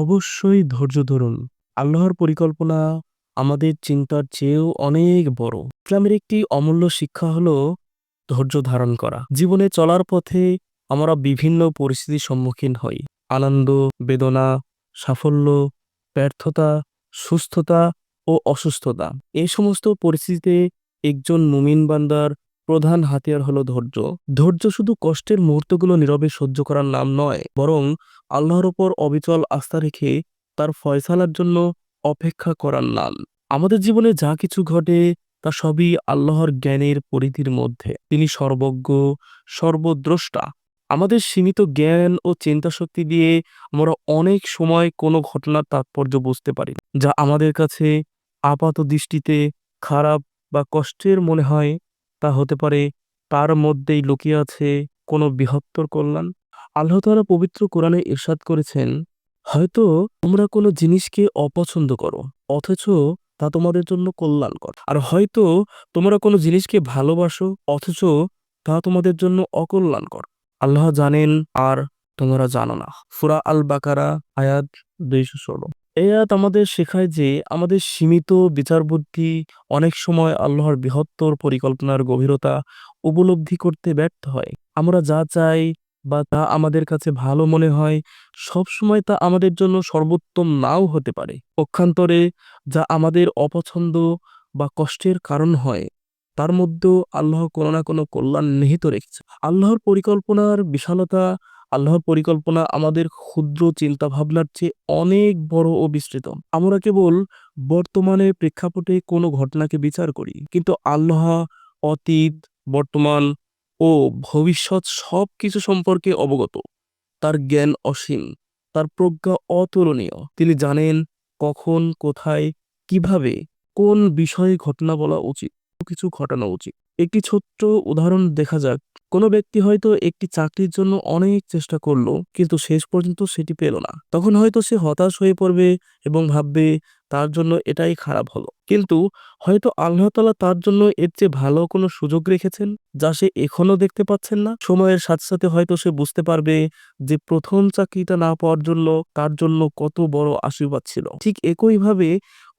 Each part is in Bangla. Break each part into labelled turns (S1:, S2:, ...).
S1: অবশ্যই ধৈর্য ধরুন। আল্লাহর পরিকল্পনা আমাদের চিন্তার চেয়েও অনেক বড়। ইসলামের একটি অমূল্য শিক্ষা হলো ধৈর্য ধারণ করা। জীবনে চলার পথে আমরা বিভিন্ন পরিস্থিতির সম্মুখীন হই। আনন্দ, বেদনা, সাফল্য, ব্যর্থতা, সুস্থতা ও অসুস্থতা। এই সমস্ত পরিস্থিতিতে একজন মুমিন বান্দার প্রধান হাতিয়ার হলো ধৈর্য। ধৈর্য শুধু কষ্টের মুহূর্তগুলো নীরবে সহ্য করার নাম নয়, বরং আল্লাহর ওপর অবিচল আস্থা রেখে তার ফয়সালার জন্য অপেক্ষা করার নাম। আমাদের জীবনে যা কিছু ঘটে, তা সবই আল্লাহর জ্ঞানের পরিধির মধ্যে। তিনি সর্বজ্ঞ, সর্বদ্রষ্টা। আমাদের সীমিত জ্ঞান ও চিন্তাশক্তি দিয়ে আমরা অনেক সময় কোনো ঘটনার তাৎপর্য বুঝতে পারি যা আমাদের কাছে আপাত দৃষ্টিতে খারাপ বা কষ্টের মনে হয় তা হতে পারে তার মধ্যেই লুকিয়ে আছে কোনো বৃহত্তর কল্যাণ। আল্লাহ তাআলা পবিত্র কোরআনে ইরশাদ করেছেন, হয়তো তোমরা কোনো জিনিসকে অপছন্দ করো, অথচ তা তোমাদের জন্য কল্যাণকর। আর হয়তো তোমরা কোনো জিনিসকে ভালোবাসো, অথচ তা তোমাদের জন্য অকল্যাণকর। আল্লাহ জানেন আর তোমরা জানো না। ফুরা আল বাকারা আয়াত দুইশো ষোলো। আয়াত আমাদের শেখায় যে আমাদের সীমিত বিচার বুদ্ধি অনেক সময় আল্লাহর বৃহত্তর পরিকল্পনার গভীরতা উপলব্ধি করতে ব্যর্থ হয়। আমরা যা চাই বা তা আমাদের কাছে ভালো মনে হয় সবসময় তা আমাদের জন্য সর্বোত্তম নাও হতে পারে। পক্ষান্তরে যা আমাদের অপছন্দ বা কষ্টের কারণ হয়, তার মধ্যেও আল্লাহ কোনো না কোনো কল্যাণ নিহিত রেখেছে। আল্লাহর পরিকল্পনার বিশালতা আল্লাহর পরিকল্পনা আমাদের ক্ষুদ্র চিন্তা ভাবনার চেয়ে অনেক বড় ও বিস্তৃত। আমরা কেবল বর্তমানে প্রেক্ষাপটে কোনো ঘটনাকে বিচার করি, কিন্তু আল্লাহ, অতীত, বর্তমান ও ভবিষ্যৎ সব কিছু সম্পর্কে অবগত। তার জ্ঞান অসীম, তার প্রজ্ঞা অতুলনীয়। তিনি জানেন কখন, কোথায়, কীভাবে, কোন বিষয়ে ঘটনা বলা উচিত। কিছু ঘটানো উচিত। একটি ছোট্ট উদাহরণ দেখা যাক। কোনো ব্যক্তি হয়তো একটি চাকরির জন্য অনেক চেষ্টা করল, কিন্তু শেষ পর্যন্ত সেটি পেল না। তখন হয়তো সে হতাশ হয়ে পড়বে এবং ভাববে, তার জন্য এটাই খারাপ হলো। কিন্তু হয়তো আল্লাহ তাআলা তার জন্য এর চেয়ে ভালো কোনো সুযোগ রেখেছেন, যা সে এখনও দেখতে পাচ্ছেন না। সময়ের সাথে সাথে হয়তো সে বুঝতে পারবে যে প্রথম চাকরিটা না পাওয়ার জন্য তার জন্য কত বড় আশীর্বাদ ছিল। ঠিক একইভাবে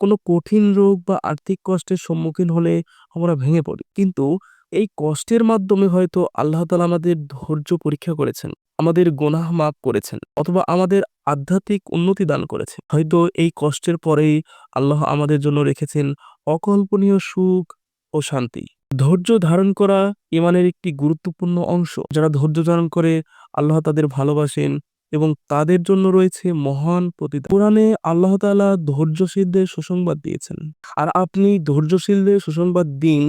S1: কোনো কঠিন রোগ বা আর্থিক কষ্টের সম্মুখীন হলে আমরা ভেঙে পড়ি। কিন্তু এই কষ্টের মাধ্যমে হয়তো আল্লাহ তালা আমাদের ধৈর্য পরীক্ষা করেছেন, আমাদের গোনাহ মাফ করেছেন, অথবা আমাদের আধ্যাত্মিক উন্নতি দান করেছেন। হয়তো এই কষ্টের পরেই আল্লাহ আমাদের জন্য রেখেছেন অকল্পনীয় সুখ ও শান্তি। ধৈর্য ধারণ করা ইমানের একটি গুরুত্বপূর্ণ অংশ। যারা ধৈর্য ধারণ করে আল্লাহ তাদের ভালোবাসেন এবং তাদের জন্য রয়েছে মহান প্রতিদান। কোরআনে আল্লাহ তাআলা ধৈর্যশীলদের সুসংবাদ দিয়েছেন। আর আপনি ধৈর্যশীলদের সুসংবাদ দিন,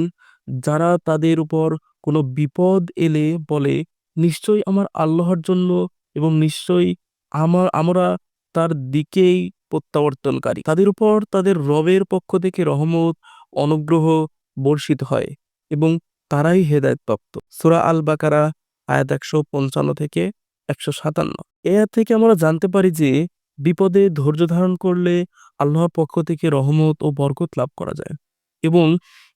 S1: যারা তাদের উপর কোনো বিপদ এলে বলে, নিশ্চয়ই আমার আল্লাহর জন্য এবং নিশ্চয়ই আমার, আমরা তার দিকেই প্রত্যাবর্তনকারী। তাদের উপর তাদের রবের পক্ষ থেকে রহমত, অনুগ্রহ বর্ষিত হয় এবং তারাই হেদায়তপ্রাপ্ত। সূরা আল বাকারা আয়াত একশো পঞ্চান্ন থেকে একশো সাতান্ন। এ থেকে আমরা জানতে পারি যে, বিপদে ধৈর্য ধারণ করলে আল্লাহর পক্ষ থেকে রহমত ও বরকত লাভ করা যায় এবং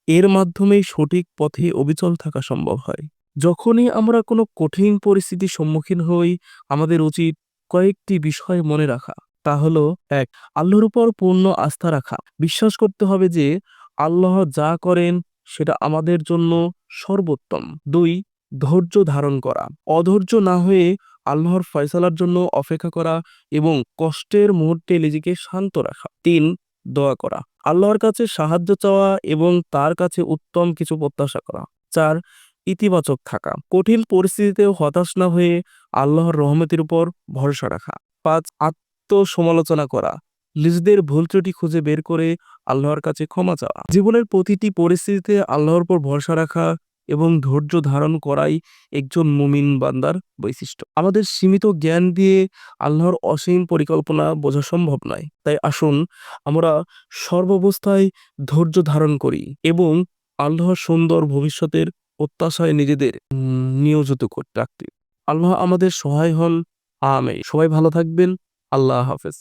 S1: এর মাধ্যমেই সঠিক পথে অবিচল থাকা সম্ভব হয়। যখনই আমরা কোনো কঠিন পরিস্থিতির সম্মুখীন হই, আমাদের উচিত কয়েকটি বিষয় মনে রাখা। তা হলো, এক, আল্লাহর উপর পূর্ণ আস্থা রাখা। বিশ্বাস করতে হবে যে, আল্লাহ যা করেন, সেটা আমাদের জন্য সর্বোত্তম। দুই, ধৈর্য ধারণ করা। অধৈর্য না হয়ে আল্লাহর ফয়সালার জন্য অপেক্ষা করা এবং কষ্টের মুহূর্তে নিজেকে শান্ত রাখা। তিন, দোয়া করা। আল্লাহর কাছে সাহায্য চাওয়া এবং তার কাছে উত্তম কিছু প্রত্যাশা করা। চার, ইতিবাচক থাকা। কঠিন পরিস্থিতিতেও হতাশ না হয়ে আল্লাহর রহমতের উপর ভরসা রাখা। পাঁচ, আত্মসমালোচনা করা। নিজেদের ভুল ত্রুটি খুঁজে বের করে আল্লাহর কাছে ক্ষমা চাওয়া। জীবনের প্রতিটি পরিস্থিতিতে আল্লাহর উপর ভরসা রাখা এবং ধৈর্য ধারণ করাই একজন মুমিন বান্দার বৈশিষ্ট্য। আমাদের সীমিত জ্ঞান দিয়ে আল্লাহর অসীম পরিকল্পনা বোঝা সম্ভব নয়। তাই আসুন আমরা সর্বাবস্থায় ধৈর্য ধারণ করি এবং আল্লাহর সুন্দর ভবিষ্যতের প্রত্যাশায় নিজেদের নিয়োজিত করতে রাখতে। আল্লাহ আমাদের সহায় হন। আমে সবাই ভালো থাকবেন। আল্লাহ হাফেজ।